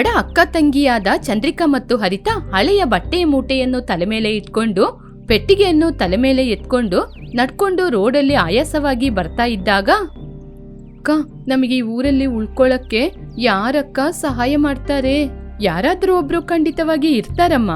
ಬಡ ಅಕ್ಕ ತಂಗಿಯಾದ ಚಂದ್ರಿಕಾ ಮತ್ತು ಹರಿತ ಹಳೆಯ ಬಟ್ಟೆಯ ಮೂಟೆಯನ್ನು ತಲೆ ಮೇಲೆ ಇಟ್ಕೊಂಡು, ಪೆಟ್ಟಿಗೆಯನ್ನು ತಲೆ ಮೇಲೆ ಎತ್ಕೊಂಡು, ನಡ್ಕೊಂಡು ರೋಡಲ್ಲಿ ಆಯಾಸವಾಗಿ ಬರ್ತಾ ಇದ್ದಾಗ, ಅಕ್ಕ, ನಮಗೆ ಈ ಊರಲ್ಲಿ ಉಳ್ಕೊಳ್ಳಕ್ಕೆ ಯಾರಕ್ಕ ಸಹಾಯ ಮಾಡ್ತಾರೆ? ಯಾರಾದ್ರೂ ಒಬ್ರು ಖಂಡಿತವಾಗಿ ಇರ್ತಾರಮ್ಮ.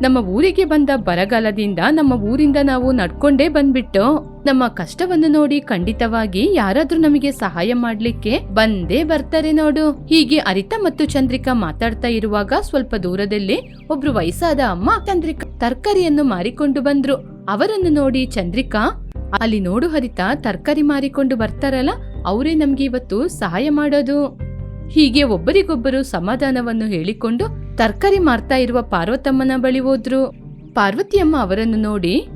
ನಮ್ಮ ಊರಿಗೆ ಬಂದ ಬರಗಾಲದಿಂದ ನಮ್ಮ ಊರಿಂದ ನಾವು ನಡ್ಕೊಂಡೇ ಬಂದ್ಬಿಟ್ಟು ನಮ್ಮ ಕಷ್ಟವನ್ನು ನೋಡಿ ಖಂಡಿತವಾಗಿ ಯಾರಾದ್ರೂ ನಮಗೆ ಸಹಾಯ ಮಾಡ್ಲಿಕ್ಕೆ ಬಂದೇ ಬರ್ತಾರೆ ನೋಡು. ಹೀಗೆ ಅರಿತ ಮತ್ತು ಚಂದ್ರಿಕಾ ಮಾತಾಡ್ತಾ ಇರುವಾಗ ಸ್ವಲ್ಪ ದೂರದಲ್ಲಿ ಒಬ್ರು ವಯಸ್ಸಾದ ಅಮ್ಮ ಚಂದ್ರಿಕಾ ತರಕಾರಿಯನ್ನು ಮಾರಿಕೊಂಡು ಬಂದ್ರು. ಅವರನ್ನು ನೋಡಿ ಚಂದ್ರಿಕಾ, ಅಲ್ಲಿ ನೋಡು ಹರಿತಾ ತರಕಾರಿ ಮಾರಿಕೊಂಡು ಬರ್ತಾರಲ್ಲ, ಅವರೇ ನಮ್ಗೆ ಇವತ್ತು ಸಹಾಯ ಮಾಡೋದು. ಹೀಗೆ ಒಬ್ಬರಿಗೊಬ್ಬರು ಸಮಾಧಾನವನ್ನು ಹೇಳಿಕೊಂಡು ತರಕಾರಿ ಮಾರ್ತಾ ಇರುವ ಪಾರ್ವತಮ್ಮನ ಬಳಿ ಹೋದ್ರು. ಪಾರ್ವತಿಯಮ್ಮ ಅವರನ್ನು ನೋಡಿ,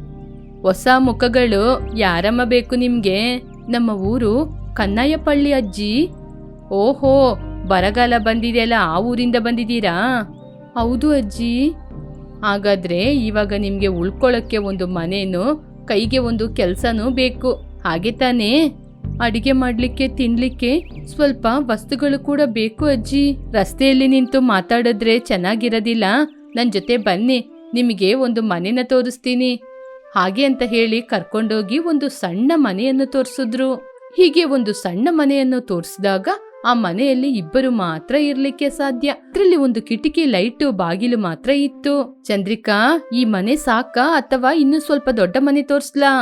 ಹೊಸ ಮುಖಗಳು, ಯಾರಮ್ಮ ಬೇಕು ನಿಮ್ಗೆ? ನಮ್ಮ ಊರು ಕನ್ನಯ್ಯಪಳ್ಳಿ ಅಜ್ಜಿ. ಓಹೋ, ಬರಗಾಲ ಬಂದಿದೆಯಲ್ಲ, ಆ ಊರಿಂದ ಬಂದಿದ್ದೀರಾ? ಹೌದು ಅಜ್ಜಿ. ಹಾಗಾದ್ರೆ ಇವಾಗ ನಿಮ್ಗೆ ಉಳ್ಕೊಳ್ಳೋಕ್ಕೆ ಒಂದು ಮನೇನು, ಕೈಗೆ ಒಂದು ಕೆಲ್ಸನೂ ಬೇಕು. ಹಾಗೆ ತಾನೇ? ಅಡಿಗೆ ಮಾಡಲಿಕ್ಕೆ ತಿನ್ನಲಿಕ್ಕೆ ಸ್ವಲ್ಪ ವಸ್ತುಗಳು ಕೂಡ ಬೇಕು ಅಜ್ಜಿ. ರಸ್ತೆಯಲ್ಲಿ ನಿಂತು ಮಾತಾಡಿದ್ರೆ ಚೆನ್ನಾಗಿರೋದಿಲ್ಲ. ನನ್ನ ಜೊತೆ ಬನ್ನಿ, ನಿಮಗೆ ಒಂದು ಮನೆನ ತೋರಿಸ್ತೀನಿ. ಹಾಗೆ ಅಂತ ಹೇಳಿ ಕರ್ಕೊಂಡೋಗಿ ಒಂದು ಸಣ್ಣ ಮನೆಯನ್ನು ತೋರಿಸಿದ್ರು. ಹೀಗೆ ಒಂದು ಸಣ್ಣ ಮನೆಯನ್ನು ತೋರಿಸಿದಾಗ ಆ ಮನೆಯಲ್ಲಿ ಇಬ್ಬರು ಮಾತ್ರ ಇರ್ಲಿಕ್ಕೆ ಸಾಧ್ಯ. ಅದರಲ್ಲಿ ಒಂದು ಕಿಟಕಿ ಲೈಟು ಬಾಗಿಲು ಮಾತ್ರ ಇತ್ತು. ಚಂದ್ರಿಕಾ, ಈ ಮನೆ ಸಾಕಾ ಅಥವಾ ಇನ್ನು ಸ್ವಲ್ಪ ದೊಡ್ಡ ಮನೆ ತೋರ್ಸ್ಲಾ?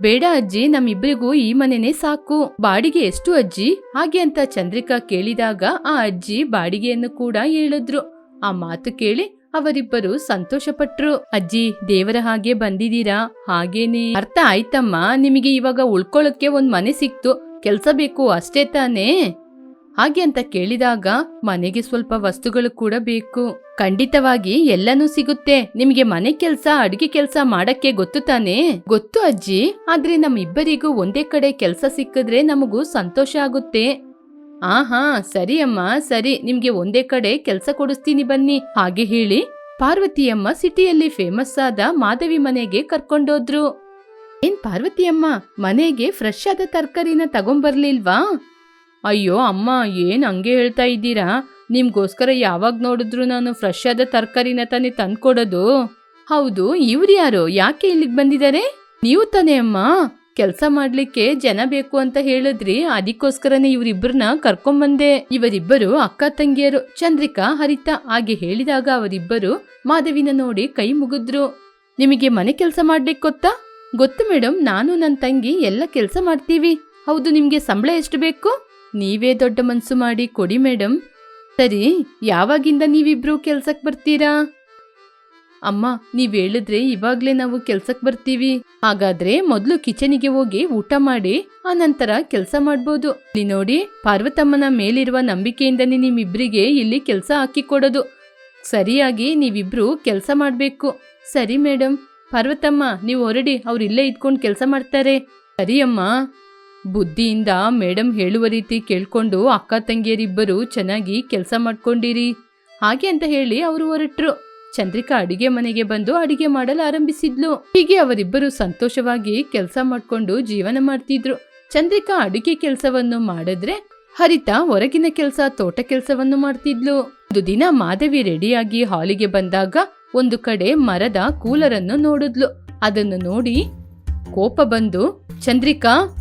ಬೇಡ ಅಜ್ಜಿ ನಮ್ಮಿಬ್ಬರಿಗೂ ಈ ಮನೆನೇ ಸಾಕು. ಬಾಡಿಗೆ ಎಷ್ಟು ಅಜ್ಜಿ? ಹಾಗೆ ಅಂತ ಚಂದ್ರಿಕಾ ಕೇಳಿದಾಗ ಆ ಅಜ್ಜಿ ಬಾಡಿಗೆಯನ್ನು ಕೂಡ ಹೇಳಿದ್ರು. ಆ ಮಾತು ಕೇಳಿ ಅವರಿಬ್ಬರು ಸಂತೋಷಪಟ್ರು. ಅಜ್ಜಿ, ದೇವರ ಹಾಗೆ ಬಂದಿದೀರಾ ಹಾಗೇನೆ? ಅರ್ಥ ಆಯ್ತಮ್ಮ, ನಿಮಗೆ ಇವಾಗ ಉಳ್ಕೊಳ್ಳಕ್ಕೆ ಒಂದ್ ಮನೆ ಸಿಕ್ತು. ಕೆಲ್ಸ ಬೇಕು, ಅಷ್ಟೇ ತಾನೇ? ಹಾಗೆ ಅಂತ ಕೇಳಿದಾಗ ಮನೆಗೆ ಸ್ವಲ್ಪ ವಸ್ತುಗಳು ಕೂಡ ಬೇಕು. ಖಂಡಿತವಾಗಿ ಎಲ್ಲನೂ ಸಿಗುತ್ತೆ. ನಿಮಗೆ ಮನೆ ಕೆಲ್ಸ, ಅಡಿಗೆ ಕೆಲ್ಸ ಮಾಡಕ್ಕೆ ಗೊತ್ತು ತಾನೇ? ಗೊತ್ತು ಅಜ್ಜಿ. ಆದ್ರೆ ನಮ್ಮಿಬ್ಬರಿಗೂ ಒಂದೇ ಕಡೆ ಕೆಲ್ಸ ಸಿಕ್ಕಿದ್ರೆ ನಮಗೂ ಸಂತೋಷ ಆಗುತ್ತೆ. ಆ ಹಾ ಸರಿ ಅಮ್ಮ, ಸರಿ. ನಿಮ್ಗೆ ಒಂದೇ ಕಡೆ ಕೆಲ್ಸ ಕೊಡಿಸ್ತೀನಿ ಬನ್ನಿ. ಹಾಗೆ ಹೇಳಿ ಪಾರ್ವತಿಯಮ್ಮ ಸಿಟಿಯಲ್ಲಿ ಫೇಮಸ್ ಆದ ಮಾಧವಿ ಮನೆಗೆ ಕರ್ಕೊಂಡೋದ್ರು. ಏನ್ ಪಾರ್ವತಿಯಮ್ಮ? ಮನೆಗೆ ಫ್ರೆಶ್ ಆದ ತರಕಾರಿನ ತಗೊಂಬರ್ಲಿಲ್ವಾ? ಅಯ್ಯೋ ಅಮ್ಮ, ಏನು ಹಂಗೆ ಹೇಳ್ತಾ ಇದ್ದೀರಾ? ನಿಮ್ಗೋಸ್ಕರ ಯಾವಾಗ ನೋಡಿದ್ರು ನಾನು ಫ್ರೆಶ್ ಆದ ತರಕಾರಿನ ತಾನೇ ತಂದ್ಕೊಡೋದು. ಹೌದು, ಇವ್ರು ಯಾರು? ಯಾಕೆ ಇಲ್ಲಿಗೆ ಬಂದಿದ್ದಾರೆ? ನೀವು ತಾನೇ ಅಮ್ಮ. ಕೆಲಸ ಮಾಡ್ಲಿಕ್ಕೆ ಜನ ಬೇಕು ಅಂತ ಹೇಳಿದ್ರಿ, ಅದಕ್ಕೋಸ್ಕರನೇ ಇವರಿಬ್ಬರನ್ನ ಕರ್ಕೊಂಬಂದೆ. ಇವರಿಬ್ಬರು ಅಕ್ಕ ತಂಗಿಯರು, ಚಂದ್ರಿಕಾ, ಹರಿತಾ, ಹಾಗೆ ಹೇಳಿದಾಗ ಅವರಿಬ್ಬರು ಮಾಧವಿನ ನೋಡಿ ಕೈ ಮುಗಿದ್ರು. ನಿಮಗೆ ಮನೆ ಕೆಲಸ ಮಾಡ್ಲಿಕ್ಕೆ ಗೊತ್ತಾ? ಗೊತ್ತು ಮೇಡಮ್ ನಾನು ನನ್ನ ತಂಗಿ ಎಲ್ಲ ಕೆಲಸ ಮಾಡ್ತೀವಿ. ಹೌದು, ನಿಮಗೆ ಸಂಬಳ ಎಷ್ಟು ಬೇಕು? ನೀವೇ ದೊಡ್ಡ ಮನ್ಸು ಮಾಡಿ ಕೊಡಿ ಮೇಡಮ್ ಸರಿ, ಯಾವಾಗಿಂದ ನೀವಿಬ್ರು ಕೆಲ್ಸಕ್ ಬರ್ತೀರಾ? ಅಮ್ಮ, ನೀವ್ ಹೇಳಿದ್ರೆ ಇವಾಗ್ಲೇ ನಾವು ಕೆಲ್ಸಕ್ ಬರ್ತೀವಿ. ಹಾಗಾದ್ರೆ ಮೊದ್ಲು ಕಿಚನಿಗೆ ಹೋಗಿ ಊಟ ಮಾಡಿ ಆ ನಂತರ ಕೆಲ್ಸ ಮಾಡ್ಬೋದು. ಇಲ್ಲಿ ನೋಡಿ, ಪಾರ್ವತಮ್ಮನ ಮೇಲಿರುವ ನಂಬಿಕೆಯಿಂದನೇ ನಿಮ್ಮಿಬ್ರಿಗೆ ಇಲ್ಲಿ ಕೆಲ್ಸ ಹಾಕಿಕೊಡೋದು ಸರಿಯಾಗಿ ನೀವಿಬ್ರು ಕೆಲ್ಸ ಮಾಡ್ಬೇಕು. ಸರಿ ಮೇಡಮ್ ಪಾರ್ವತಮ್ಮ, ನೀವು ಹೊರಡಿ ಅವ್ರು ಇಲ್ಲೇ ಇದ್ಕೊಂಡು ಕೆಲಸ ಮಾಡ್ತಾರೆ. ಸರಿ, ಅಮ್ಮ. ಬುದ್ಧಿಯಿಂದ ಮೇಡಮ್ ಹೇಳುವ ರೀತಿ ಕೇಳ್ಕೊಂಡು ಅಕ್ಕ ತಂಗಿಯರಿಬ್ಬರು ಚೆನ್ನಾಗಿ ಕೆಲಸ ಮಾಡ್ಕೊಂಡಿರಿ. ಹಾಗೆ ಅಂತ ಹೇಳಿ ಅವರು ಹೊರಟ್ರು. ಚಂದ್ರಿಕಾ ಅಡಿಗೆ ಮನೆಗೆ ಬಂದು ಅಡಿಗೆ ಮಾಡಲು ಆರಂಭಿಸಿದ್ಲು. ಹೀಗೆ ಅವರಿಬ್ಬರು ಸಂತೋಷವಾಗಿ ಕೆಲಸ ಮಾಡ್ಕೊಂಡು ಜೀವನ ಮಾಡ್ತಿದ್ರು. ಚಂದ್ರಿಕಾ ಅಡಿಗೆ ಕೆಲಸವನ್ನು ಮಾಡಿದ್ರೆ ಹರಿತಾ ಹೊರಗಿನ ಕೆಲಸ, ತೋಟ ಕೆಲಸವನ್ನು ಮಾಡ್ತಿದ್ಲು. ಒಂದು ದಿನ ಮಾಧವಿ ರೆಡಿಯಾಗಿ ಹಾಲಿಗೆ ಬಂದಾಗ ಒಂದು ಕಡೆ ಮರದ ಕೂಲರ್ ಅನ್ನು ನೋಡಿದ್ಲು. ಅದನ್ನು ನೋಡಿ ಕೋಪ ಬಂದು, ಚಂದ್ರಿಕಾ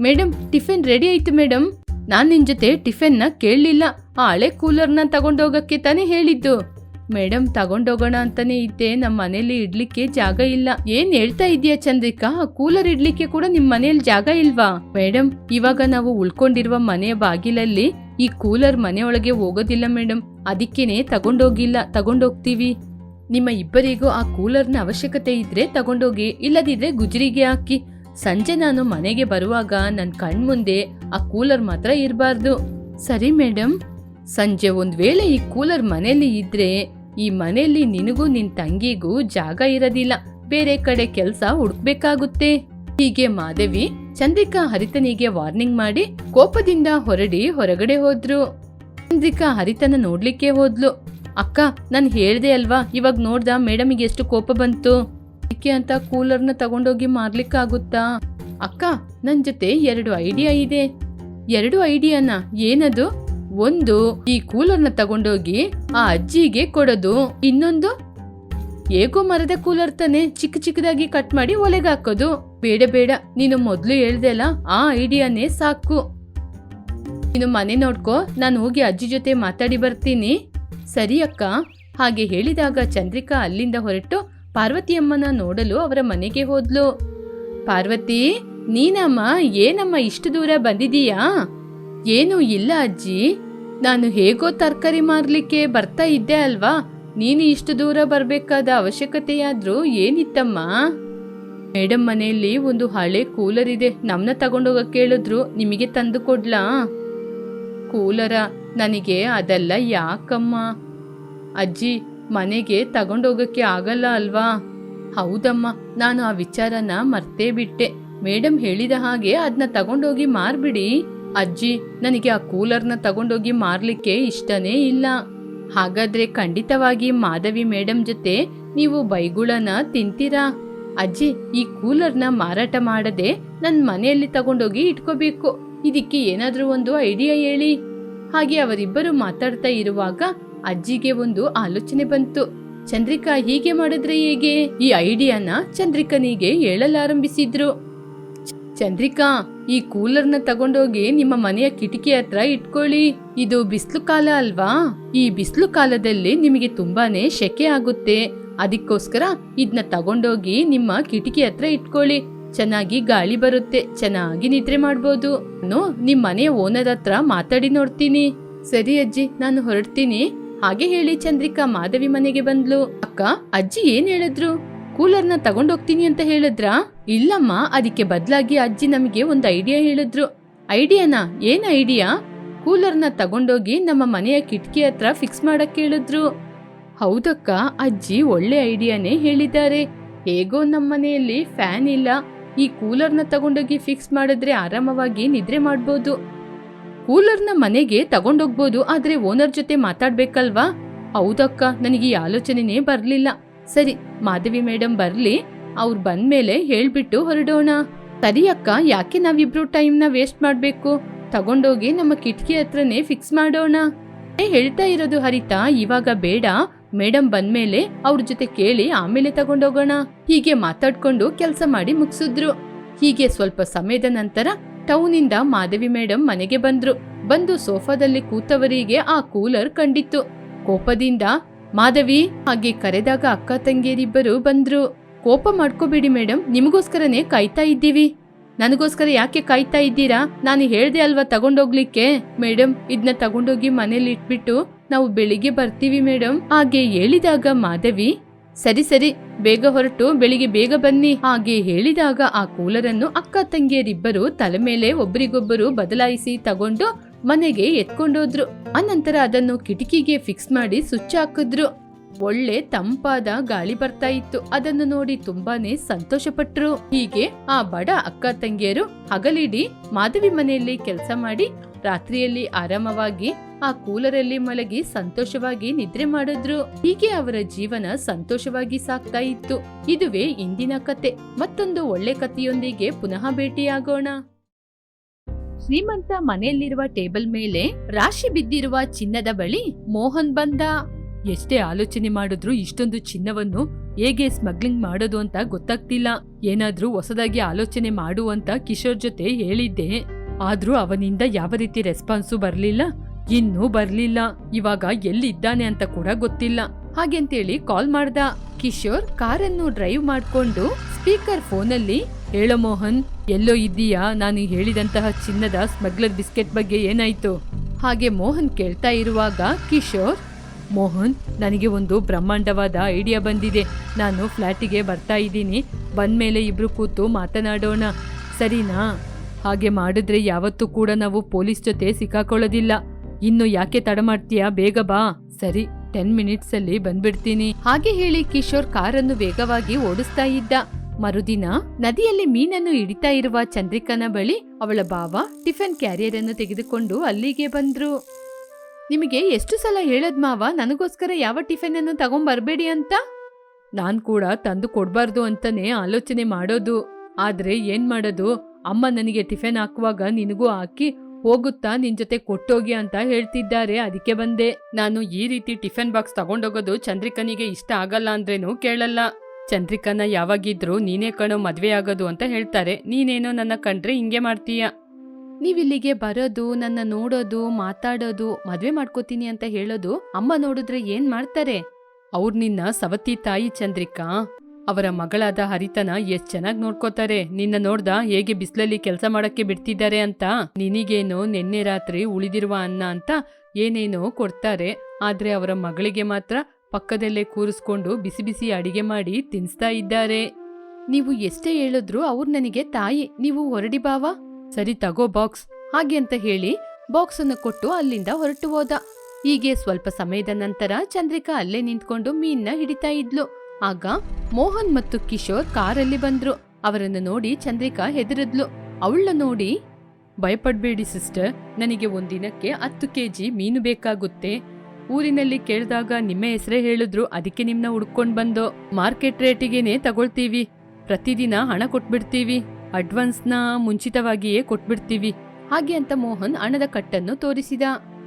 ಮೇಡಮ್ ಟಿಫಿನ್ ರೆಡಿ ಆಯ್ತು ಮೇಡಮ್ ನಾನು ನಿನ್ನ ಜೊತೆ ಟಿಫಿನ್ನ ಕೇಳಲಿಲ್ಲ. ಆ ಹಳೆ ಕೂಲರ್ನ ತಗೊಂಡೋಗಕ್ಕೆ ತಾನೇ ಹೇಳಿದ್ದು. ಮೇಡಮ್ ತಗೊಂಡೋಗೋಣ ಅಂತಾನೆ ಇದ್ದೆ. ನಮ್ಮ ಮನೇಲಿ ಇಡ್ಲಿಕ್ಕೆ ಜಾಗ ಇಲ್ಲ. ಏನ್ ಹೇಳ್ತಾ ಇದೀಯ ಚಂದ್ರಿಕಾ? ಕೂಲರ್ ಇಡ್ಲಿಕ್ಕೆ ಕೂಡ ನಿಮ್ ಮನೇಲಿ ಜಾಗ ಇಲ್ವಾ? ಮೇಡಮ್ ಇವಾಗ ನಾವು ಉಳ್ಕೊಂಡಿರುವ ಮನೆಯ ಬಾಗಿಲಲ್ಲಿ ಈ ಕೂಲರ್ ಮನೆಯೊಳಗೆ ಹೋಗೋದಿಲ್ಲ ಮೇಡಮ್ ಅದಕ್ಕೇನೆ ತಗೊಂಡೋಗಿಲ್ಲ. ತಗೊಂಡೋಗ್ತೀವಿ. ನಿಮ್ಮ ಇಬ್ಬರಿಗೂ ಆ ಕೂಲರ್ನ ಅವಶ್ಯಕತೆ ಇದ್ರೆ ತಗೊಂಡೋಗಿ, ಇಲ್ಲದಿದ್ರೆ ಗುಜರಿಗೆ ಹಾಕಿ. ಸಂಜೆ ನಾನು ಮನೆಗೆ ಬರುವಾಗ ನನ್ನ ಕಣ್ಮುಂದೆ ಆ ಕೂಲರ್ ಮಾತ್ರ ಇರಬಾರ್ದು. ಸರಿ ಮೇಡಮ್ ಸಂಜೆ ಒಂದ್ ವೇಳೆ ಈ ಕೂಲರ್ ಮನೆಯಲ್ಲಿ ಇದ್ರೆ ಈ ಮನೆಯಲ್ಲಿ ನಿನಗೂ ನಿನ್ ತಂಗಿಗೂ ಜಾಗ ಇರೋದಿಲ್ಲ. ಬೇರೆ ಕಡೆ ಕೆಲಸ ಹುಡುಕ್ಬೇಕಾಗುತ್ತೆ. ಹೀಗೆ ಮಾಧವಿ ಚಂದ್ರಿಕಾ ಹರಿತನಿಗೆ ವಾರ್ನಿಂಗ್ ಮಾಡಿ ಕೋಪದಿಂದ ಹೊರಡಿ ಹೊರಗಡೆ ಹೋದ್ರು. ಚಂದ್ರಿಕಾ ಹರಿತನ ನೋಡ್ಲಿಕ್ಕೆ ಹೋದ್ಲು. ಅಕ್ಕ, ನಾನು ಹೇಳ್ದೆ ಅಲ್ವಾ? ಇವಾಗ ನೋಡ್ದ ಮೇಡಮಿಗೆ ಎಷ್ಟು ಕೋಪ ಬಂತು? ಅದಕ್ಕೆ ಅಂತ ಕೂಲರ್ನ ತಗೊಂಡೋಗಿ ಮಾರ್ಲಿಕ್ಕಾಗುತ್ತಾ? ಅಕ್ಕ ನನ್ನ ಜೊತೆ ಎರಡು ಐಡಿಯಾ ಇದೆ. ಎರಡು ಐಡಿಯಾನ? ಏನದು? ಒಂದು, ಈ ಕೂಲರ್ನ ತಗೊಂಡೋಗಿ ಆ ಅಜ್ಜಿಗೆ ಕೊಡೋದು. ಇನ್ನೊಂದು ಏಕೋ ಮರದ ಕೂಲರ್ ತಾನೆ ಚಿಕ್ಕ ಚಿಕ್ಕದಾಗಿ ಕಟ್ ಮಾಡಿ ಒಲೆಗೆ ಹಾಕೋದು ಬೇಡ ಬೇಡ, ನೀನು ಮೊದಲು ಹೇಳ್ದೆ ಅಲ್ಲ ಆ ಐಡಿಯಾನೇ ಸಾಕು. ನೀನು ಮನೆ ನೋಡ್ಕೋ, ನಾನು ಹೋಗಿ ಅಜ್ಜಿ ಜೊತೆ ಮಾತಾಡಿ ಬರ್ತೀನಿ. ಸರಿ ಅಕ್ಕ. ಹಾಗೆ ಹೇಳಿದಾಗ ಚಂದ್ರಿಕಾ ಅಲ್ಲಿಂದ ಹೊರಟು ಪಾರ್ವತಿಯಮ್ಮನ ನೋಡಲು ಅವರ ಮನೆಗೆ ಹೋದ್ಲು. ಪಾರ್ವತಿ, ನೀನಮ್ಮ, ಏನಮ್ಮ ಇಷ್ಟು ದೂರ ಬಂದಿದೀಯಾ ಏನೂ ಇಲ್ಲ ಅಜ್ಜಿ. ನಾನು ಹೇಗೋ ತರಕಾರಿ ಮಾರಲಿಕ್ಕೆ ಬರ್ತಾ ಇದ್ದೆ ಅಲ್ವಾ? ನೀನು ಇಷ್ಟು ದೂರ ಬರಬೇಕಾದ ಅವಶ್ಯಕತೆಯಾದರೂ ಏನಿತ್ತಮ್ಮ? ಮೇಡಮ್ ಮನೆಯಲ್ಲಿ ಒಂದು ಹಳೆ ಕೂಲರ್ ಇದೆ. ನಮ್ಮನ್ನ ತಗೊಂಡೋಗಕ್ಕೆ ಕೇಳಿದ್ರು, ನಿಮಗೆ ತಂದು ಕೊಡ್ಲಾ? ಕೂಲರ, ನನಗೆ ಅದೆಲ್ಲ ಯಾಕಮ್ಮ? ಅಜ್ಜಿ ಮನೆಗೆ ತಗೊಂಡೋಗಕ್ಕೆ ಆಗಲ್ಲ ಅಲ್ವಾ? ಹೌದಮ್ಮ, ನಾನು ಆ ವಿಚಾರನ ಮರ್ತೇ ಬಿಟ್ಟೆ. ಮೇಡಮ್ ಹೇಳಿದ ಹಾಗೆ ಅದನ್ನ ತಗೊಂಡೋಗಿ ಮಾರ್ಬಿಡಿ. ಅಜ್ಜಿ, ನನಗೆ ಆ ಕೂಲರ್ನ ತಗೊಂಡೋಗಿ ಮಾರ್ಲಿಕ್ಕೆ ಇಷ್ಟನೇ ಇಲ್ಲ. ಹಾಗಾದ್ರೆ ಖಂಡಿತವಾಗಿ ಮಾಧವಿ ಮೇಡಮ್ ಜೊತೆ ನೀವು ಬೈಗುಳನ ತಿಂತೀರಾ? ಅಜ್ಜಿ, ಈ ಕೂಲರ್ನ ಮಾರಾಟ ಮಾಡದೆ ನನ್ನ ಮನೆಯಲ್ಲಿ ತಗೊಂಡೋಗಿ ಇಟ್ಕೋಬೇಕು. ಇದಕ್ಕೆ ಏನಾದರೂ ಒಂದು ಐಡಿಯಾ ಹೇಳಿ. ಹಾಗೆ ಅವರಿಬ್ಬರು ಮಾತಾಡ್ತಾ ಇರುವಾಗ ಅಜ್ಜಿಗೆ ಒಂದು ಆಲೋಚನೆ ಬಂತು. ಚಂದ್ರಿಕಾ ಹೀಗೆ ಮಾಡಿದ್ರೆ ಹೇಗೆ? ಈ ಐಡಿಯಾನ ಚಂದ್ರಿಕನಿಗೆ ಹೇಳಲಾರಂಭಿಸಿದ್ರು. ಚಂದ್ರಿಕಾ, ಈ ಕೂಲರ್ನ ತಗೊಂಡೋಗಿ ನಿಮ್ಮ ಮನೆಯ ಕಿಟಕಿ ಹತ್ರ ಇಟ್ಕೊಳ್ಳಿ. ಇದು ಬಿಸಿಲು ಕಾಲ ಅಲ್ವಾ? ಈ ಬಿಸಿಲು ಕಾಲದಲ್ಲಿ ನಿಮಗೆ ತುಂಬಾನೇ ಶೆಕೆ ಆಗುತ್ತೆ. ಅದಕ್ಕೋಸ್ಕರ ಇದನ್ನ ತಗೊಂಡೋಗಿ ನಿಮ್ಮ ಕಿಟಕಿ ಹತ್ರ ಇಟ್ಕೊಳ್ಳಿ. ಚೆನ್ನಾಗಿ ಗಾಳಿ ಬರುತ್ತೆ, ಚೆನ್ನಾಗಿ ನಿದ್ರೆ ಮಾಡ್ಬೋದು. ನಾನು ನಿಮ್ ಮನೆಯ ಓನರ್ ಹತ್ರ ಮಾತಾಡಿ ನೋಡ್ತೀನಿ. ಸರಿ ಅಜ್ಜಿ, ನಾನು ಹೊರಡ್ತೀನಿ. ಹಾಗೆ ಹೇಳಿ ಚಂದ್ರಿಕಾ ಮಾಧವಿ ಮನೆಗೆ ಬಂದ್ಲು. ಅಕ್ಕ, ಅಜ್ಜಿ ಏನ್ ಹೇಳಿದ್ರು? ಕೂಲರ್ನ ತಗೊಂಡೋಗ್ತೀನಿ ಅಂತ ಹೇಳಿದ್ರಾ? ಇಲ್ಲಮ್ಮ, ಅದಕ್ಕೆ ಬದಲಾಗಿ ಅಜ್ಜಿ ನಮಗೆ ಒಂದು ಐಡಿಯಾ ಹೇಳಿದ್ರು. ಐಡಿಯಾನಾ? ಏನ್ ಐಡಿಯಾ? ಕೂಲರ್ನ ತಗೊಂಡೋಗಿ ನಮ್ಮ ಮನೆಯ ಕಿಟಕಿ ಹತ್ರ ಫಿಕ್ಸ್ ಮಾಡಕ್ ಹೇಳಿದ್ರು. ಹೌದಕ್ಕ, ಅಜ್ಜಿ ಒಳ್ಳೆ ಐಡಿಯಾನೇ ಹೇಳಿದ್ದಾರೆ. ಹೇಗೋ ನಮ್ಮ ಮನೆಯಲ್ಲಿ ಫ್ಯಾನ್ ಇಲ್ಲ. ಈ ಕೂಲರ್ನ ತಗೊಂಡೋಗಿ ಫಿಕ್ಸ್ ಮಾಡಿದ್ರೆ ಆರಾಮವಾಗಿ ನಿದ್ರೆ ಮಾಡ್ಬೋದು. ಕೂಲರ್ನ ಮನೆಗೆ ತಗೊಂಡೋಗ್ಬೋದು, ಆದ್ರೆ ಓನರ್ ಜೊತೆ ಮಾತಾಡ್ಬೇಕಲ್ವಾ? ಹೌದಕ್ಕ, ನನಗೆ ಈ ಆಲೋಚನೆನೇ ಬರ್ಲಿಲ್ಲ. ಸರಿ, ಮಾಧವಿ ಮೇಡಮ್ ಬರ್ಲಿ, ಅವ್ರು ಬಂದ್ಮೇಲೆ ಹೇಳ್ಬಿಟ್ಟು ಹೊರಡೋಣ. ಸರಿ ಅಕ್ಕ, ಯಾಕೆ ನಾವಿಬ್ರು ಟೈಮ್ನ ವೇಸ್ಟ್ ಮಾಡ್ಬೇಕು? ತಗೊಂಡೋಗಿ ನಮ್ಮ ಕಿಟಕಿ ಹತ್ರನೇ ಫಿಕ್ಸ್ ಮಾಡೋಣ. ಹೇಳ್ತಾ ಇರೋದು ಹರಿತಾ, ಇವಾಗ ಬೇಡ. ಮೇಡಮ್ ಬಂದ್ಮೇಲೆ ಅವ್ರ ಜೊತೆ ಕೇಳಿ ಆಮೇಲೆ ತಗೊಂಡೋಗೋಣ. ಹೀಗೆ ಮಾತಾಡ್ಕೊಂಡು ಕೆಲಸ ಮಾಡಿ ಮುಗಿಸಿದ್ರು. ಹೀಗೆ ಸ್ವಲ್ಪ ಸಮಯದ ನಂತರ ಟೌನಿಂದ ಮಾಧವಿ ಮೇಡಮ್ ಮನೆಗೆ ಬಂದ್ರು. ಬಂದು ಸೋಫಾದಲ್ಲಿ ಕೂತವರಿಗೆ ಆ ಕೂಲರ್ ಕಂಡಿತ್ತು. ಕೋಪದಿಂದ, ಮಾಧವಿ, ಹಾಗೆ ಕರೆದಾಗ ಅಕ್ಕ ತಂಗಿಯರಿಬ್ಬರು ಬಂದ್ರು. ಕೋಪ ಮಾಡ್ಕೋಬೇಡಿ ಮೇಡಮ್ ನಿಮಗೋಸ್ಕರನೇ ಕಾಯ್ತಾ ಇದ್ದೀವಿ. ನನಗೋಸ್ಕರ ಯಾಕೆ ಕಾಯ್ತಾ ಇದ್ದೀರಾ? ನಾನು ಹೇಳ್ದೆ ಅಲ್ವಾ ತಗೊಂಡೋಗ್ಲಿಕ್ಕೆ? ಮೇಡಮ್ ಇದನ್ನ ತಗೊಂಡೋಗಿ ಮನೇಲಿ ಇಟ್ಬಿಟ್ಟು ನಾವು ಬೆಳಿಗ್ಗೆ ಬರ್ತೀವಿ ಮೇಡಮ್ ಹಾಗೆ ಹೇಳಿದಾಗ ಮಾಧವಿ ಸರಿ ಸರಿ, ಬೇಗ ಹೊರಟು, ಬೆಳಿಗ್ಗೆ ಬೇಗ ಬನ್ನಿ ಹಾಗೆ ಹೇಳಿದಾಗ ಆ ಕೂಲರನ್ನು ಅಕ್ಕ ತಂಗಿಯರಿಬ್ಬರು ತಲೆ ಮೇಲೆ ಒಬ್ಬರಿಗೊಬ್ಬರು ಬದಲಾಯಿಸಿ ತಗೊಂಡು ಮನೆಗೆ ಎತ್ಕೊಂಡೋದ್ರು. ಅನಂತರ ಅದನ್ನು ಕಿಟಕಿಗೆ ಫಿಕ್ಸ್ ಮಾಡಿ ಸ್ವಿಚ್ ಹಾಕಿದ್ರು. ಒಳ್ಳೆ ತಂಪಾದ ಗಾಳಿ ಬರ್ತಾ ಇತ್ತು. ಅದನ್ನು ನೋಡಿ ತುಂಬಾನೇ ಸಂತೋಷಪಟ್ರು. ಹೀಗೆ ಆ ಬಡ ಅಕ್ಕ ತಂಗಿಯರು ಹಗಲಿಡಿ ಮಾಧವಿ ಮನೆಯಲ್ಲಿ ಕೆಲಸ ಮಾಡಿ, ರಾತ್ರಿಯಲ್ಲಿ ಆರಾಮವಾಗಿ ಆ ಕೂಲರಲ್ಲಿ ಮಲಗಿ ಸಂತೋಷವಾಗಿ ನಿದ್ರೆ ಮಾಡಿದ್ರು. ಹೀಗೆ ಅವರ ಜೀವನ ಸಂತೋಷವಾಗಿ ಸಾಕ್ತಾ ಇತ್ತು. ಇದುವೇ ಇಂದಿನ ಕತೆ. ಮತ್ತೊಂದು ಒಳ್ಳೆ ಕಥೆಯೊಂದಿಗೆ ಪುನಃ ಭೇಟಿಯಾಗೋಣ. ಶ್ರೀಮಂತ ಮನೆಯಲ್ಲಿರುವ ಟೇಬಲ್ ಮೇಲೆ ರಾಶಿ ಬಿದ್ದಿರುವ ಚಿನ್ನದ ಬಳಿ ಮೋಹನ್ ಬಂದ. ಎಷ್ಟೇ ಆಲೋಚನೆ ಮಾಡಿದ್ರು ಇಷ್ಟೊಂದು ಚಿನ್ನವನ್ನು ಹೇಗೆ ಸ್ಮಗ್ಲಿಂಗ್ ಮಾಡೋದು ಅಂತ ಗೊತ್ತಾಗ್ತಿಲ್ಲ. ಏನಾದ್ರೂ ಹೊಸದಾಗಿ ಆಲೋಚನೆ ಮಾಡು ಅಂತ ಕಿಶೋರ್ ಜೊತೆ ಹೇಳಿದ್ದೆ. ಆದ್ರೂ ಅವನಿಂದ ಯಾವ ರೀತಿ ರೆಸ್ಪಾನ್ಸು ಬರ್ಲಿಲ್ಲ. ಇನ್ನೂ ಬರ್ಲಿಲ್ಲ. ಇವಾಗ ಎಲ್ಲಿದ್ದಾನೆ ಅಂತ ಕೂಡ ಗೊತ್ತಿಲ್ಲ. ಹಾಗೆಂತೇಳಿ ಕಾಲ್ ಮಾಡ್ದ. ಕಿಶೋರ್ ಕಾರನ್ನು ಡ್ರೈವ್ ಮಾಡ್ಕೊಂಡು ಸ್ಪೀಕರ್ ಫೋನಲ್ಲಿ, ಹೇಳೋ ಮೋಹನ್, ಎಲ್ಲೋ ಇದ್ದೀಯಾ? ನಾನು ಹೇಳಿದಂತಹ ಚಿನ್ನದ ಸ್ಮಗ್ಲರ್ ಬಿಸ್ಕೆಟ್ ಬಗ್ಗೆ ಏನಾಯ್ತು? ಹಾಗೆ ಮೋಹನ್ ಕೇಳ್ತಾ ಇರುವಾಗ ಕಿಶೋರ್, ಮೋಹನ್, ನನಗೆ ಒಂದು ಬ್ರಹ್ಮಾಂಡವಾದ ಐಡಿಯಾ ಬಂದಿದೆ. ನಾನು ಫ್ಲ್ಯಾಟಿಗೆ ಬರ್ತಾ ಇದ್ದೀನಿ. ಬಂದ್ಮೇಲೆ ಇಬ್ರು ಕೂತು ಮಾತನಾಡೋಣ. ಸರಿನಾ? ಹಾಗೆ ಮಾಡಿದ್ರೆ ಯಾವತ್ತೂ ಕೂಡ ನಾವು ಪೊಲೀಸ್ ಜೊತೆ ಸಿಕ್ಕಾಕೊಳ್ಳೋದಿಲ್ಲ. ಇನ್ನು ಯಾಕೆ ತಡ ಮಾಡ್ತೀಯಾ? ಬೇಗ ಬಾ. ಸರಿ ಟೆನ್ ಮಿನಿಟ್ಸ್ ಅಲ್ಲಿ ಬಂದ್ಬಿಡ್ತೀನಿ. ಹಾಗೆ ಹೇಳಿ ಕಿಶೋರ್ ಕಾರನ್ನು ವೇಗವಾಗಿ ಓಡಿಸ್ತಾ ಇದ್ದ. ಮರುದಿನ ನದಿಯಲ್ಲಿ ಮೀನನ್ನು ಹಿಡಿತಾ ಇರುವ ಚಂದ್ರಿಕನ ಬಳಿ ಅವಳ ಬಾವ ಟಿಫನ್ ಕ್ಯಾರಿಯರ್ ಅನ್ನು ತೆಗೆದುಕೊಂಡು ಅಲ್ಲಿಗೆ ಬಂದ್ರು. ನಿಮಗೆ ಎಷ್ಟು ಸಲ ಹೇಳದ್ ಮಾವ? ನನಗೋಸ್ಕರ ಯಾವ ಟಿಫನ್ ಅನ್ನು ತಗೊಂಡ್ಬರ್ಬೇಡಿ ಅಂತ? ನಾನ್ ಕೂಡ ತಂದು ಕೊಡ್ಬಾರ್ದು ಅಂತಾನೆ ಆಲೋಚನೆ ಮಾಡೋದು. ಆದ್ರೆ ಏನ್ ಮಾಡೋದು? ಅಮ್ಮ ನನಗೆ ಟಿಫನ್ ಹಾಕುವಾಗ ನಿನಗೂ ಹಾಕಿ ಹೋಗುತ್ತಾ ನಿನ್ ಜೊತೆ ಕೊಟ್ಟೋಗಿ ಅಂತ ಹೇಳ್ತಿದ್ದಾರೆ. ಅದಕ್ಕೆ ಬಂದೆ. ನಾನು ಈ ರೀತಿ ಟಿಫನ್ ಬಾಕ್ಸ್ ತಗೊಂಡೋಗೋದು ಚಂದ್ರಿಕನಿಗೆ ಇಷ್ಟ ಆಗಲ್ಲ ಅಂದ್ರೇನು ಕೇಳಲ್ಲ. ಚಂದ್ರಿಕನ ಯಾವಾಗಿದ್ರೂ ನೀನೇ ಕಣೋ ಮದ್ವೆ ಆಗೋದು ಅಂತ ಹೇಳ್ತಾರೆ. ನೀನೇನೋ ನನ್ನ ಕಂಡ್ರೆ ಹಿಂಗೆ ಮಾಡ್ತೀಯ? ನೀವಿಲ್ಲಿಗೆ ಬರೋದು, ನನ್ನ ನೋಡೋದು, ಮಾತಾಡೋದು, ಮದ್ವೆ ಮಾಡ್ಕೋತೀನಿ ಅಂತ ಹೇಳೋದು ಅಮ್ಮ ನೋಡಿದ್ರೆ ಏನ್ ಮಾಡ್ತಾರೆ? ಅವ್ರು ನಿನ್ನ ಸವತಿ ತಾಯಿ ಚಂದ್ರಿಕಾ? ಅವರ ಮಗಳಾದ ಹರಿತನ ಎಷ್ಟ್ ಚೆನ್ನಾಗ್ ನೋಡ್ಕೋತಾರೆ. ನಿನ್ನ ನೋಡ್ದ ಹೇಗೆ ಬಿಸ್ಲಲ್ಲಿ ಕೆಲಸ ಮಾಡಕ್ಕೆ ಬಿಡ್ತಿದ್ದಾರೆ ಅಂತ. ನಿನಗೇನೋ ನಿನ್ನೆ ರಾತ್ರಿ ಉಳಿದಿರುವ ಅನ್ನ ಅಂತ ಏನೇನೋ ಕೊಡ್ತಾರೆ. ಆದ್ರೆ ಅವರ ಮಗಳಿಗೆ ಮಾತ್ರ ಪಕ್ಕದಲ್ಲೇ ಕೂರಿಸ್ಕೊಂಡು ಬಿಸಿ ಬಿಸಿ ಅಡಿಗೆ ಮಾಡಿ ತಿನ್ಸ್ತಾ ಇದ್ದಾರೆ. ನೀವು ಎಷ್ಟೇ ಹೇಳಿದ್ರು ಅವ್ರು ನನಗೆ ತಾಯಿ, ನೀವು ಹೊರಡಿ ಬಾವ. ಸರಿ ತಗೋ ಬಾಕ್ಸ್. ಹಾಗೆ ಅಂತ ಹೇಳಿ ಬಾಕ್ಸ್ ಅನ್ನು ಕೊಟ್ಟು ಅಲ್ಲಿಂದ ಹೊರಟು ಹೋದ. ಹೀಗೆ ಸ್ವಲ್ಪ ಸಮಯದ ನಂತರ ಚಂದ್ರಿಕಾ ಅಲ್ಲೇ ನಿಂತ್ಕೊಂಡು ಮೀನ್ನ ಹಿಡಿತಾ ಇದ್ಲು. ಆಗ ಮೋಹನ್ ಮತ್ತು ಕಿಶೋರ್ ಕಾರಲ್ಲಿ ಬಂದ್ರು. ಅವರನ್ನು ನೋಡಿ ಚಂದ್ರಿಕಾ ಹೆದರಿದ್ಲು. ಅವಳ ನೋಡಿ, ಭಯಪಡ್ಬೇಡಿ ಸಿಸ್ಟರ್, ನನಗೆ ಒಂದಿನಕ್ಕೆ ಹತ್ತು ಕೆ ಜಿ ಮೀನು ಬೇಕಾಗುತ್ತೆ. ಊರಿನಲ್ಲಿ ಕೇಳಿದಾಗ ನಿಮ್ಮ ಹೆಸರೇ ಹೇಳಿದ್ರು, ಅದಕ್ಕೆ ನಿಮ್ನ ಹುಡ್ಕೊಂಡು ಬಂದು. ಮಾರ್ಕೆಟ್ ರೇಟಿಗೆನೆ ತಗೊಳ್ತೀವಿ. ಪ್ರತಿದಿನ ಹಣ ಕೊಟ್ಬಿಡ್ತೀವಿ. ಅಡ್ವಾನ್ಸ್ನ ಮುಂಚಿತವಾಗಿಯೇ ಕೊಟ್ಬಿಡ್ತೀವಿ. ಹಾಗೆ ಅಂತ ಮೋಹನ್ ಹಣದ ಕಟ್ಟನ್ನು ತೋರಿಸಿದ.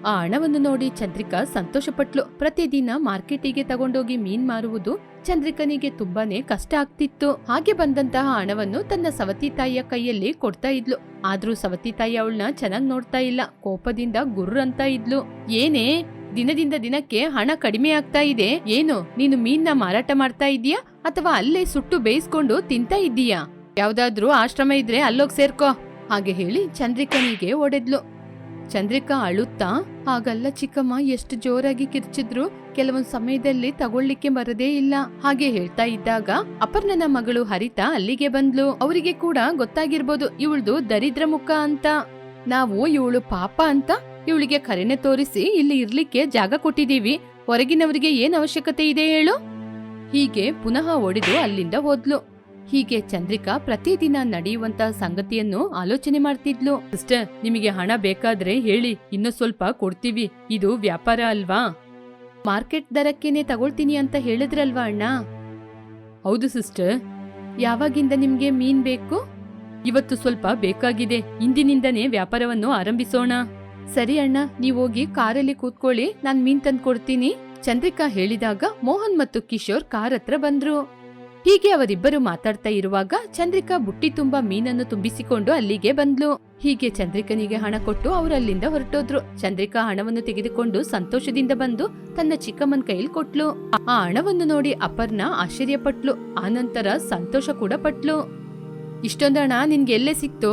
ಆ ಹಣವನ್ನು ನೋಡಿ ಚಂದ್ರಿಕಾ ಸಂತೋಷಪಟ್ಲು. ಪ್ರತಿದಿನ ಮಾರ್ಕೆಟಿಗೆ ತಗೊಂಡೋಗಿ ಮೀನ್ ಮಾರುವುದು ಚಂದ್ರಿಕನಿಗೆ ತುಂಬಾನೇ ಕಷ್ಟ ಆಗ್ತಿತ್ತು. ಹಾಗೆ ಬಂದಂತಹ ಹಣವನ್ನು ತನ್ನ ಸವತಿ ತಾಯಿಯ ಕೈಯಲ್ಲಿ ಕೊಡ್ತಾ ಇದ್ಲು. ಆದ್ರೂ ಸವತಿ ತಾಯಿ ಅವಳನ್ನ ಚೆನ್ನಾಗ್ ನೋಡ್ತಾ ಇಲ್ಲ. ಕೋಪದಿಂದ ಗುರ್ರ್ ಅಂತ ಇದ್ಲು. ಏನೇ? ದಿನದಿಂದ ದಿನಕ್ಕೆ ಹಣ ಕಡಿಮೆ ಆಗ್ತಾ ಇದೆ. ಏನು? ನೀನು ಮೀನ್ನ ಮಾರಾಟ ಮಾಡ್ತಾ ಇದೀಯಾ ಅಥವಾ ಅಲ್ಲೇ ಸುಟ್ಟು ಬೇಯಿಸ್ಕೊಂಡು ತಿಂತಾ ಇದ್ದೀಯಾ? ಯಾವ್ದಾದ್ರೂ ಆಶ್ರಮ ಇದ್ರೆ ಅಲ್ಲೋಗ್ ಸೇರ್ಕೋ. ಹಾಗೆ ಹೇಳಿ ಚಂದ್ರಿಕನಿಗೆ ಒಡೆದ್ಲು ಚಂದ್ರಿಕಾ ಅಳುತ್ತಾ ಹಾಗಲ್ಲ ಚಿಕ್ಕಮ್ಮ, ಎಷ್ಟು ಜೋರಾಗಿ ಕಿರ್ಚಿದ್ರು ಕೆಲವೊಂದು ಸಮಯದಲ್ಲಿ ತಗೊಳ್ಳಿಕ್ಕೆ ಬರದೇ ಇಲ್ಲ. ಹಾಗೆ ಹೇಳ್ತಾ ಇದ್ದಾಗ ಅಪರ್ಣನ ಮಗಳು ಹರಿತಾ ಅಲ್ಲಿಗೆ ಬಂದ್ಲು. ಅವರಿಗೆ ಕೂಡ ಗೊತ್ತಾಗಿರ್ಬೋದು ಇವಳ್ದು ದರಿದ್ರ ಮುಖ ಅಂತ. ನಾವು ಇವಳು ಪಾಪ ಅಂತ ಇವಳಿಗೆ ಕರೆನೆ ತೋರಿಸಿ ಇಲ್ಲಿ ಇರ್ಲಿಕ್ಕೆ ಜಾಗ ಕೊಟ್ಟಿದೀವಿ ಹೊರಗಿನವರಿಗೆ ಏನ್ ಅವಶ್ಯಕತೆ ಇದೆ ಹೇಳು? ಹೀಗೆ ಪುನಃ ಒಡೆದು ಅಲ್ಲಿಂದ ಹೋದ್ಲು. ಹೀಗೆ ಚಂದ್ರಿಕಾ ಪ್ರತಿದಿನ ನಡೆಯುವಂತ ಸಂಗತಿಯನ್ನು ಆಲೋಚನೆ ಮಾಡ್ತಿದ್ಲು. ಸಿಸ್ಟರ್, ನಿಮಗೆ ಹಣ ಬೇಕಾದ್ರೆ ಹೇಳಿ, ಇನ್ನು ಸ್ವಲ್ಪ ಕೊಡ್ತೀವಿ. ಇದು ವ್ಯಾಪಾರ ಅಲ್ವಾ? ಮಾರ್ಕೆಟ್ ದರಕ್ಕೇನೆ ತಗೊಳ್ತೀನಿ ಅಂತ ಹೇಳಿದ್ರಲ್ವಾ ಅಣ್ಣ? ಹೌದು ಸಿಸ್ಟರ್. ಯಾವಾಗಿಂದ ನಿಮ್ಗೆ ಮೀನ್ ಬೇಕು? ಇವತ್ತು ಸ್ವಲ್ಪ ಬೇಕಾಗಿದೆ. ಇಂದಿನಿಂದನೇ ವ್ಯಾಪಾರವನ್ನು ಆರಂಭಿಸೋಣ. ಸರಿ ಅಣ್ಣ, ನೀವು ಹೋಗಿ ಕಾರಲ್ಲಿ ಕೂತ್ಕೊಳ್ಳಿ. ನಾನ್ ಮೀನ್ ತಂದ್ ಕೊಡ್ತೀನಿ ಚಂದ್ರಿಕಾ ಹೇಳಿದಾಗ ಮೋಹನ್ ಮತ್ತು ಕಿಶೋರ್ ಕಾರ್ ಹತ್ರ ಬಂದ್ರು. ಹೀಗೆ ಅವರಿಬ್ಬರು ಮಾತಾಡ್ತಾ ಇರುವಾಗ ಚಂದ್ರಿಕಾ ಬುಟ್ಟಿ ತುಂಬಾ ಮೀನನ್ನು ತುಂಬಿಸಿಕೊಂಡು ಅಲ್ಲಿಗೆ ಬಂದ್ಲು. ಹೀಗೆ ಚಂದ್ರಿಕನಿಗೆ ಹಣ ಕೊಟ್ಟು ಅವರು ಅಲ್ಲಿಂದ ಹೊರಟೋದ್ರು. ಚಂದ್ರಿಕಾ ಹಣವನ್ನು ತೆಗೆದುಕೊಂಡು ಸಂತೋಷದಿಂದ ಬಂದು ತನ್ನ ಚಿಕ್ಕಮ್ಮನ ಕೈಯಲ್ಲಿ ಕೊಟ್ಲು. ಆ ಹಣವನ್ನು ನೋಡಿ ಅಪರ್ಣ ಆಶ್ಚರ್ಯಪಟ್ಲು. ಆನಂತರ ಸಂತೋಷ ಕೂಡ ಪಟ್ಲು. ಇಷ್ಟೊಂದು ಹಣ ನಿನ್ಗೆ ಎಲ್ಲೇ ಸಿಕ್ತು?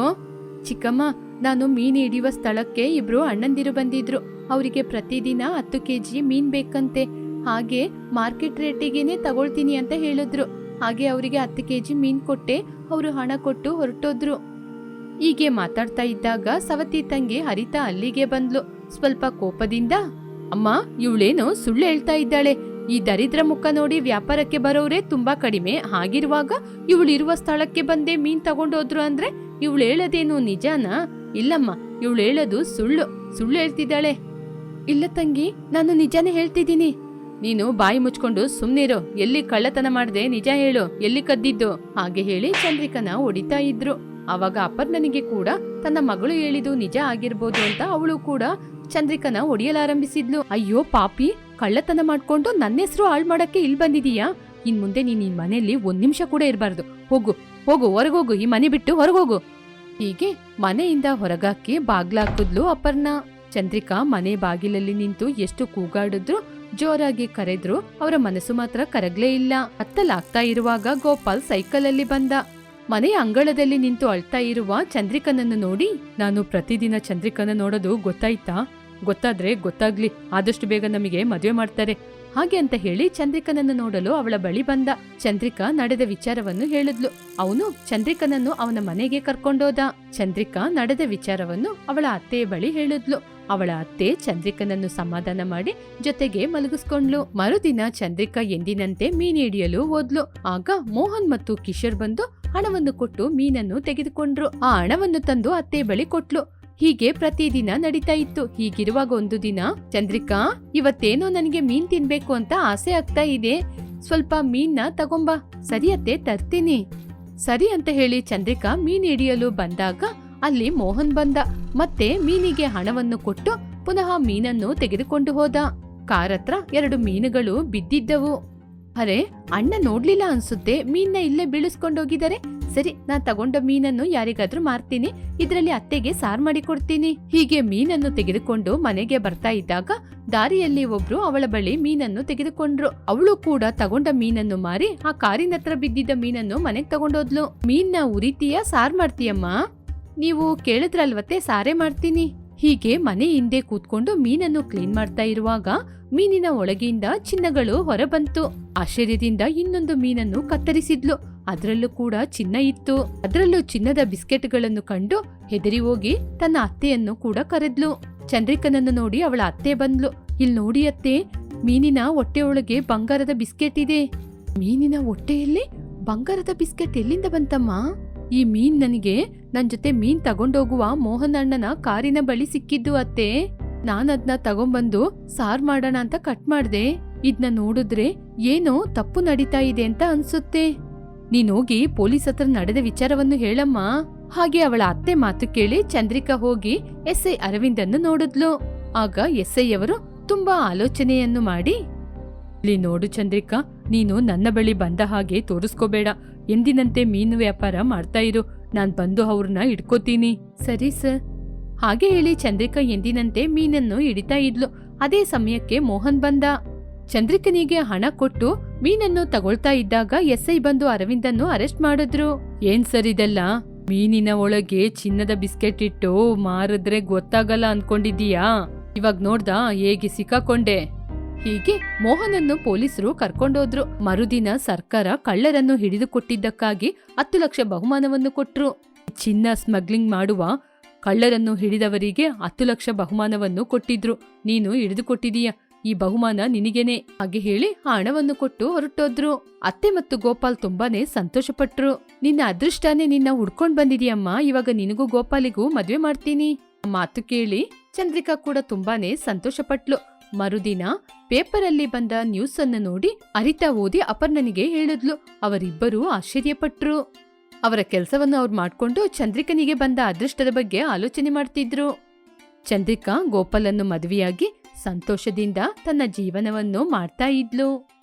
ಚಿಕ್ಕಮ್ಮ, ನಾನು ಮೀನು ಹಿಡಿಯುವ ಸ್ಥಳಕ್ಕೆ ಇಬ್ರು ಅಣ್ಣಂದಿರು ಬಂದಿದ್ರು. ಅವರಿಗೆ ಪ್ರತಿದಿನ ಹತ್ತು ಕೆಜಿ ಮೀನ್ ಬೇಕಂತೆ. ಹಾಗೆ ಮಾರ್ಕೆಟ್ ರೇಟಿಗೆನೆ ತಗೊಳ್ತೀನಿ ಅಂತ ಹೇಳಿದ್ರು. ಹಾಗೆ ಅವರಿಗೆ ಹತ್ತು ಕೆಜಿ ಮೀನ್ ಕೊಟ್ಟೆ. ಅವರು ಹಣ ಕೊಟ್ಟು ಹೊರಟೋದ್ರು. ಹೀಗೆ ಮಾತಾಡ್ತಾ ಇದ್ದಾಗ ಸವತಿ ತಂಗಿ ಹರಿತಾ ಅಲ್ಲಿಗೆ ಬಂದ್ಲು. ಸ್ವಲ್ಪ ಕೋಪದಿಂದ, ಅಮ್ಮ, ಇವಳೇನು ಸುಳ್ಳು ಹೇಳ್ತಾ ಇದ್ದಾಳೆ. ಈ ದರಿದ್ರ ಮುಖ ನೋಡಿ ವ್ಯಾಪಾರಕ್ಕೆ ಬರೋರೇ ತುಂಬಾ ಕಡಿಮೆ. ಹಾಗಿರುವಾಗ ಇವಳಿರುವ ಸ್ಥಳಕ್ಕೆ ಬಂದೆ ಮೀನ್ ತಗೊಂಡೋದ್ರು ಅಂದ್ರೆ ಇವಳು ಹೇಳೋದೇನು ನಿಜಾನಾ? ಇಲ್ಲಮ್ಮ, ಇವಳು ಹೇಳೋದು ಸುಳ್ಳು. ಸುಳ್ಳು ಹೇಳ್ತಿದ್ದಾಳೆ. ಇಲ್ಲ ತಂಗಿ, ನಾನು ನಿಜಾನೇ ಹೇಳ್ತಿದ್ದೀನಿ. ನೀನು ಬಾಯಿ ಮುಚ್ಕೊಂಡು ಸುಮ್ನಿರು. ಎಲ್ಲಿ ಕಳ್ಳತನ ಮಾಡ್ದೆ ನಿಜ ಹೇಳು. ಎಲ್ಲಿ ಕದ್ದಿದ್ದು? ಹಾಗೆ ಹೇಳಿ ಚಂದ್ರಿಕನ ಹೊಡಿತಾ ಇದ್ರು. ಅವಾಗ ಅಪರ್ಣನಿಗೆ ಕೂಡ ತನ್ನ ಮಗಳು ಹೇಳಿದು ನಿಜ ಆಗಿರ್ಬೋದು ಅಂತ ಅವಳು ಕೂಡ ಚಂದ್ರಿಕನ ಹೊಡಿಯಲಾರಂಭಿಸಿದ್ಲು. ಅಯ್ಯೋ ಪಾಪಿ, ಕಳ್ಳತನ ಮಾಡ್ಕೊಂಡು ನನ್ನ ಹೆಸರು ಹಾಳ್ ಮಾಡಕ್ಕೆ ಇಲ್ಲಿ ಬಂದಿದೀಯಾ? ಇನ್ ಮುಂದೆ ನೀನ್ ಈ ಮನೆಯಲ್ಲಿ ಒಂದ್ ನಿಮಿಷ ಕೂಡ ಇರಬಾರ್ದು. ಹೋಗು ಹೋಗು, ಹೊರಗೋಗು, ಈ ಮನೆ ಬಿಟ್ಟು ಹೊರಗೋಗು. ಹೀಗೆ ಮನೆಯಿಂದ ಹೊರಗಾಕಿ ಬಾಗ್ಲಾಕಿದ್ಲು ಅಪರ್ಣ. ಚಂದ್ರಿಕಾ ಮನೆ ಬಾಗಿಲಲ್ಲಿ ನಿಂತು ಎಷ್ಟು ಕೂಗಾಡಿದ್ರು ಜೋರಾಗಿ ಕರೆದ್ರು ಅವರ ಮನಸ್ಸು ಮಾತ್ರ ಕರಗ್ಲೇ ಇಲ್ಲ. ಅತ್ತಲಾಗ್ತಾ ಇರುವಾಗ ಗೋಪಾಲ್ ಸೈಕಲ್ ಅಲ್ಲಿ ಬಂದ. ಮನೆಯ ಅಂಗಳದಲ್ಲಿ ನಿಂತು ಅಳ್ತಾ ಇರುವ ಚಂದ್ರಿಕನನ್ನು ನೋಡಿ, ನಾನು ಪ್ರತಿದಿನ ಚಂದ್ರಿಕನ ನೋಡೋದು ಗೊತ್ತಾಯ್ತಾ? ಗೊತ್ತಾದ್ರೆ ಗೊತ್ತಾಗ್ಲಿ, ಆದಷ್ಟು ಬೇಗ ನಮಗೆ ಮದುವೆ ಮಾಡ್ತಾರೆ. ಹಾಗೆ ಅಂತ ಹೇಳಿ ಚಂದ್ರಿಕನನ್ನು ನೋಡಲು ಅವಳ ಬಳಿ ಬಂದ. ಚಂದ್ರಿಕಾ ನಡೆದ ವಿಚಾರವನ್ನು ಹೇಳಿದ್ಲು. ಅವನು ಚಂದ್ರಿಕನನ್ನು ಅವನ ಮನೆಗೆ ಕರ್ಕೊಂಡೋದ. ಚಂದ್ರಿಕಾ ನಡೆದ ವಿಚಾರವನ್ನು ಅವಳ ಅತ್ತೆಯ ಬಳಿ ಹೇಳಿದ್ಲು. ಅವಳ ಅತ್ತೆ ಚಂದ್ರಿಕನನ್ನು ಸಮಾಧಾನ ಮಾಡಿ ಜೊತೆಗೆ ಮಲಗಿಸ್ಕೊಂಡ್ಲು. ಮರುದಿನ ಚಂದ್ರಿಕಾ ಎಂದಿನಂತೆ ಮೀನು ಹಿಡಿಯಲು ಹೋದ್ಲು. ಆಗ ಮೋಹನ್ ಮತ್ತು ಕಿಶೋರ್ ಬಂದು ಹಣವನ್ನು ಕೊಟ್ಟು ಮೀನನ್ನು ತೆಗೆದುಕೊಂಡ್ರು. ಆ ಹಣವನ್ನು ತಂದು ಅತ್ತೆ ಬಳಿ ಕೊಟ್ಲು. ಹೀಗೆ ಪ್ರತಿದಿನ ನಡೀತಾ ಇತ್ತು. ಹೀಗಿರುವಾಗ ಒಂದು ದಿನ, ಚಂದ್ರಿಕಾ, ಇವತ್ತೇನೋ ನನಗೆ ಮೀನ್ ತಿನ್ಬೇಕು ಅಂತ ಆಸೆ ಆಗ್ತಾ ಇದೆ. ಸ್ವಲ್ಪ ಮೀನ್ನ ತಗೊಂಬ. ಸರಿ ಅತ್ತೆ, ತರ್ತೀನಿ. ಸರಿ ಅಂತ ಹೇಳಿ ಚಂದ್ರಿಕಾ ಮೀನ್ ಹಿಡಿಯಲು ಬಂದಾಗ ಅಲ್ಲಿ ಮೋಹನ್ ಬಂದ. ಮತ್ತೆ ಮೀನಿಗೆ ಹಣವನ್ನು ಕೊಟ್ಟು ಪುನಃ ಮೀನನ್ನು ತೆಗೆದುಕೊಂಡು ಹೋದ. ಕಾರತ್ರ ಎರಡು ಮೀನುಗಳು ಬಿದ್ದಿದ್ದವು. ಅರೆ, ಅಣ್ಣ ನೋಡ್ಲಿಲ್ಲ ಅನ್ಸುತ್ತೆ ಮೀನ್ನ ಇಲ್ಲೇ ಬೀಳಿಸ್ಕೊಂಡೋಗಿದ್ದಾರೆ. ಸರಿ ನಾ ತಗೊಂಡ ಮೀನನ್ನು ಯಾರಿಗಾದ್ರೂ ಮಾರ್ತೀನಿ, ಇದರಲ್ಲಿ ಅತ್ತೆಗೆ ಸಾರ್ ಮಾಡಿ ಕೊಡ್ತೀನಿ ಹೀಗೆ ಮೀನನ್ನು ತೆಗೆದುಕೊಂಡು ಮನೆಗೆ ಬರ್ತಾ ಇದ್ದಾಗ ದಾರಿಯಲ್ಲಿ ಒಬ್ರು ಅವಳ ಬಳಿ ಮೀನನ್ನು ತೆಗೆದುಕೊಂಡ್ರು. ಅವಳು ಕೂಡ ತಗೊಂಡ ಮೀನನ್ನು ಮಾರಿ ಆ ಕಾರಿನ ಹತ್ರ ಬಿದ್ದಿದ್ದ ಮೀನನ್ನು ಮನೆಗ್ ತಗೊಂಡೋದ್ಲು. ಮೀನ್ನ ಉರಿತೀಯ, ಸಾರ್ ಮಾಡ್ತೀಯಮ್ಮ? ನೀವು ಕೇಳಿದ್ರಲ್ವತ್ತೆ, ಸಾರೆ ಮಾಡ್ತೀನಿ. ಹೀಗೆ ಮನೆ ಹಿಂದೆ ಕೂತ್ಕೊಂಡು ಮೀನನ್ನು ಕ್ಲೀನ್ ಮಾಡ್ತಾ ಇರುವಾಗ ಮೀನಿನ ಒಳಗಿಂದ ಚಿನ್ನಗಳು ಹೊರಬಂತು. ಆಶ್ಚರ್ಯದಿಂದ ಇನ್ನೊಂದು ಮೀನನ್ನು ಕತ್ತರಿಸಿದ್ಲು. ಅದರಲ್ಲೂ ಕೂಡ ಚಿನ್ನ ಇತ್ತು. ಅದರಲ್ಲೂ ಚಿನ್ನದ ಬಿಸ್ಕೆಟ್ಗಳನ್ನು ಕಂಡು ಹೆದರಿ ಹೋಗಿ ತನ್ನ ಅತ್ತೆಯನ್ನು ಕೂಡ ಕರೆದ್ಲು. ಚಂದ್ರಿಕನನ್ನು ನೋಡಿ ಅವಳ ಅತ್ತೆ ಬಂದ್ಲು. ಇಲ್ಲಿ ನೋಡಿ ಅತ್ತೆ, ಮೀನಿನ ಹೊಟ್ಟೆಯೊಳಗೆ ಬಂಗಾರದ ಬಿಸ್ಕೆಟ್ ಇದೆ. ಮೀನಿನ ಹೊಟ್ಟೆಯಲ್ಲಿ ಬಂಗಾರದ ಬಿಸ್ಕೆಟ್ ಎಲ್ಲಿಂದ ಬಂತಮ್ಮ? ಈ ಮೀನ್ ನನಗೆ ನನ್ ಜೊತೆ ಮೀನ್ ತಗೊಂಡೋಗುವ ಮೋಹನ್ ಅಣ್ಣನ ಕಾರಿನ ಬಳಿ ಸಿಕ್ಕಿದ್ದು ಅತ್ತೆ. ನಾನದ್ನ ತಗೊಂಬಂದು ಸಾರ್ ಮಾಡೋಣ ಅಂತ ಕಟ್ ಮಾಡ್ದೆ. ಇದ್ನ ನೋಡಿದ್ರೆ ಏನೋ ತಪ್ಪು ನಡೀತಾ ಇದೆ ಅಂತ ಅನ್ಸುತ್ತೆ. ನೀನೋಗಿ ಪೊಲೀಸ್ ಹತ್ರ ನಡೆದ ವಿಚಾರವನ್ನು ಹೇಳಮ್ಮ. ಹಾಗೆ ಅವಳ ಅತ್ತೆ ಮಾತು ಕೇಳಿ ಚಂದ್ರಿಕಾ ಹೋಗಿ ಎಸ್ ಐ ಅರವಿಂದನ್ನು ನೋಡಿದ್ಲು. ಆಗ ಎಸ್ ಐ ಅವರು ತುಂಬಾ ಆಲೋಚನೆಯನ್ನು ಮಾಡಿ, ಇಲ್ಲಿ ನೋಡು ಚಂದ್ರಿಕಾ, ನೀನು ನನ್ನ ಬಳಿ ಬಂದ ಹಾಗೆ ತೋರಿಸ್ಕೋಬೇಡ. ಎಂದಿನಂತೆ ಮೀನು ವ್ಯಾಪಾರ ಮಾಡ್ತಾ ಇರು. ನಾನ್ ಬಂದು ಅವ್ರನ್ನ ಇಟ್ಕೋತೀನಿ ಸರಿ ಸರ್. ಹಾಗೆ ಹೇಳಿ ಚಂದ್ರಿಕಾ ಎಂದಿನಂತೆ ಮೀನನ್ನು ಹಿಡಿತಾ ಇದ್ಲು. ಅದೇ ಸಮಯಕ್ಕೆ ಮೋಹನ್ ಬಂದ. ಚಂದ್ರಿಕನಿಗೆ ಹಣ ಕೊಟ್ಟು ಮೀನನ್ನು ತಗೊಳ್ತಾ ಇದ್ದಾಗ ಎಸ್ಐ ಬಂದು ಅರವಿಂದನ್ನು ಅರೆಸ್ಟ್ ಮಾಡಿದ್ರು. ಏನ್ ಸರ್ ಇದೆಲ್ಲ? ಮೀನಿನ ಒಳಗೆ ಚಿನ್ನದ ಬಿಸ್ಕೆಟ್ ಇಟ್ಟು ಮಾರಿದ್ರೆ ಗೊತ್ತಾಗಲ್ಲ ಅನ್ಕೊಂಡಿದೀಯಾ ಇವಾಗ ನೋಡ್ದಾ ಹೇಗೆ ಸಿಕ್ಕಾಕೊಂಡೆ. ಹೀಗೆ ಮೋಹನನ್ನು ಪೊಲೀಸರು ಕರ್ಕೊಂಡೋದ್ರು. ಮರುದಿನ ಸರ್ಕಾರ ಕಳ್ಳರನ್ನು ಹಿಡಿದುಕೊಟ್ಟಿದ್ದಕ್ಕಾಗಿ ಹತ್ತು ಲಕ್ಷ ಬಹುಮಾನವನ್ನು ಕೊಟ್ರು. ಚಿನ್ನ ಸ್ಮಗ್ಲಿಂಗ್ ಮಾಡುವ ಕಳ್ಳರನ್ನು ಹಿಡಿದವರಿಗೆ ಹತ್ತು ಲಕ್ಷ ಬಹುಮಾನವನ್ನು ಕೊಟ್ಟಿದ್ರು. ನೀನು ಹಿಡಿದುಕೊಟ್ಟಿದೀಯ. ಈ ಬಹುಮಾನ ನಿನಗೇನೆ? ಹಾಗೆ ಹೇಳಿ ಹಣವನ್ನು ಕೊಟ್ಟು ಹೊರಟೋದ್ರು. ಅತ್ತೆ ಮತ್ತು ಗೋಪಾಲ್ ತುಂಬಾನೇ ಸಂತೋಷಪಟ್ರು. ನಿನ್ನ ಅದೃಷ್ಟನೇ ನಿನ್ನ ಹುಡ್ಕೊಂಡ್ ಬಂದಿದೀಯಮ್ಮ. ಇವಾಗ ನಿನಗೂ ಗೋಪಾಲಿಗೂ ಮದ್ವೆ ಮಾಡ್ತೀನಿ. ಮಾತು ಕೇಳಿ ಚಂದ್ರಿಕಾ ಕೂಡ ತುಂಬಾನೇ ಸಂತೋಷಪಟ್ಲು. ಮರುದಿನ ಪೇಪರಲ್ಲಿ ಬಂದ ನ್ಯೂಸ್ ಅನ್ನು ನೋಡಿ ಅರಿತಾ ಓದಿ ಅಪರ್ಣನಿಗೆ ಹೇಳಿದ್ಲು. ಅವರಿಬ್ಬರೂ ಆಶ್ಚರ್ಯಪಟ್ರು. ಅವರ ಕೆಲಸವನ್ನು ಅವ್ರು ಮಾಡ್ಕೊಂಡು ಚಂದ್ರಿಕನಿಗೆ ಬಂದ ಅದೃಷ್ಟದ ಬಗ್ಗೆ ಆಲೋಚನೆ ಮಾಡ್ತಿದ್ರು. ಚಂದ್ರಿಕಾ ಗೋಪಾಲನ್ನು ಮದುವೆಯಾಗಿ ಸಂತೋಷದಿಂದ ತನ್ನ ಜೀವನವನ್ನು ಮಾಡ್ತಾ ಇದ್ಲು.